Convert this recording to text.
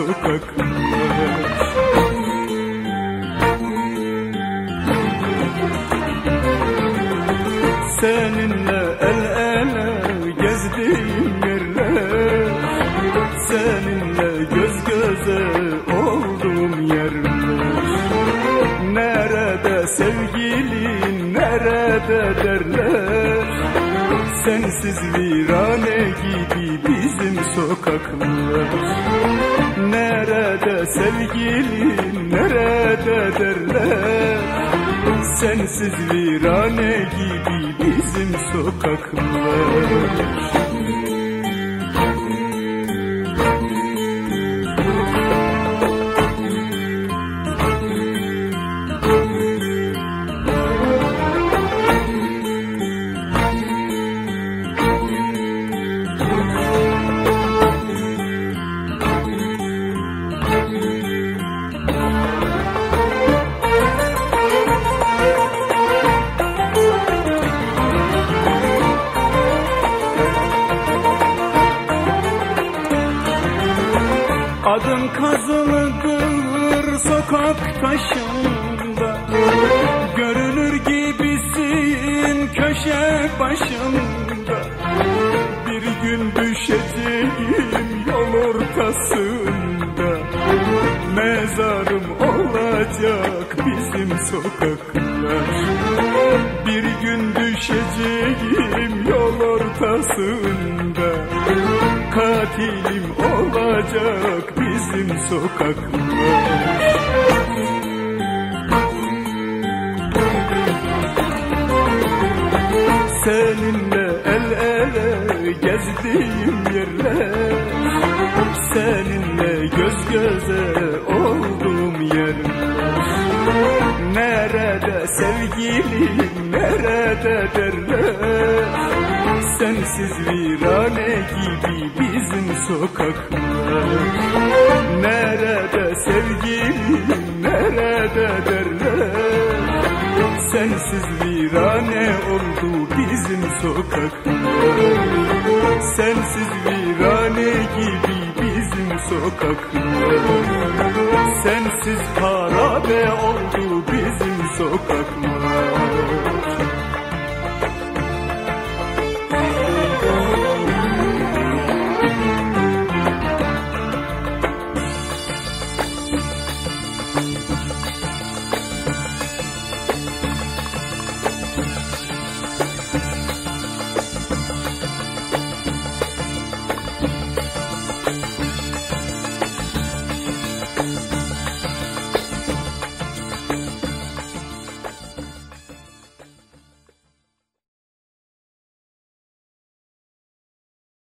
sokaklar Seninle el ele gezdiğim yerler Seninle göz göze olduğum yerler. Nerede sevgilin nerede derler? Sensiz virane gibi bizim sokaklar Nerede sevgilin nerede derler? Sensiz virane gibi bizim sokaklar kazılıdır sokak taşında. Görünür gibisin köşe başında bizim sokaklar Bir gün düşeceğim yol ortasında. Katilim olacak bizim sokaklar Seninle el ele gezdiğim yerler Seninle göz göze olduğum Nerede sevgilim nerede derler Sensiz virane gibi bizim sokaklar Nerede sevgilim nerede derler Sensiz virane oldu bizim sokaklar Sensiz virane gibi bizim sokaklar Sensiz harabe oldu bizim sokaklar